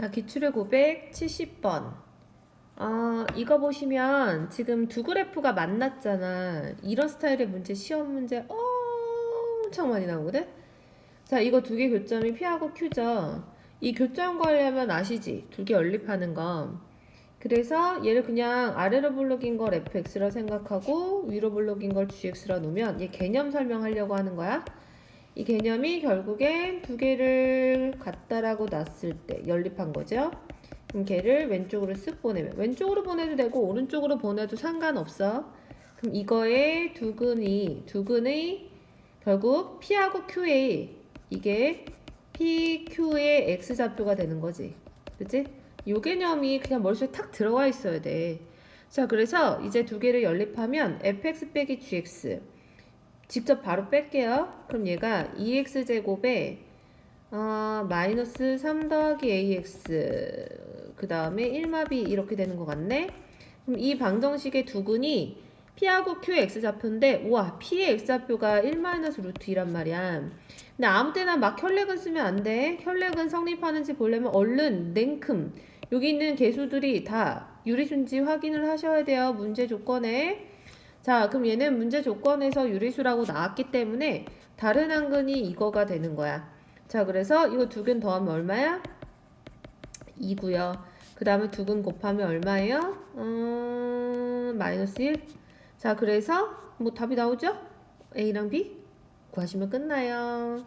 자, 기출의 고백 70번. 어, 이거 보시면 지금 두 그래프가 만났잖아. 이런 스타일의 문제, 시험 문제 엄청 많이 나오거든? 자, 이거 두 개 교점이 P하고 Q죠. 이 교점 관리하면 아시지? 두 개 연립하는 거. 그래서 얘를 그냥 아래로 블록인 걸 fx라 생각하고 위로 블록인 걸 gx라 놓으면 얘 개념 설명하려고 하는 거야. 이 개념이 결국엔 두 개를 같다라고 놨을 때 연립한 거죠. 그럼 걔를 왼쪽으로 쓱 보내면 왼쪽으로 보내도 되고 오른쪽으로 보내도 상관없어. 그럼 이거의 두근이 두근의 결국 P하고 Q의 이게 P, Q의 X 좌표가 되는 거지. 그치? 요 개념이 그냥 머릿속에 탁 들어와 있어야 돼. 자, 그래서 이제 두 개를 연립하면 fx 빼기 gx. 직접 바로 뺄게요. 그럼 얘가 2x 제곱에 어, 마이너스 3 더하기 ax 그 다음에 1마비 이렇게 되는 것 같네. 그럼 이 방정식의 두근이 p하고 q의 x좌표인데 우와 p의 x좌표가 1 마이너스 루트 2란 말이야. 근데 아무 때나 막 혈렉은 쓰면 안 돼. 혈렉은 성립하는지 보려면 얼른 냉큼 여기 있는 개수들이 다 유리수인지 확인을 하셔야 돼요. 문제 조건에. 자, 그럼 얘는 문제 조건에서 유리수라고 나왔기 때문에 다른 한근이 이거가 되는 거야. 자, 그래서 이거 두 근 더하면 얼마야? 2고요. 그 다음에 두 근 곱하면 얼마예요? 음, 마이너스 1. 자, 그래서 뭐 답이 나오죠? A랑 B 구하시면 끝나요.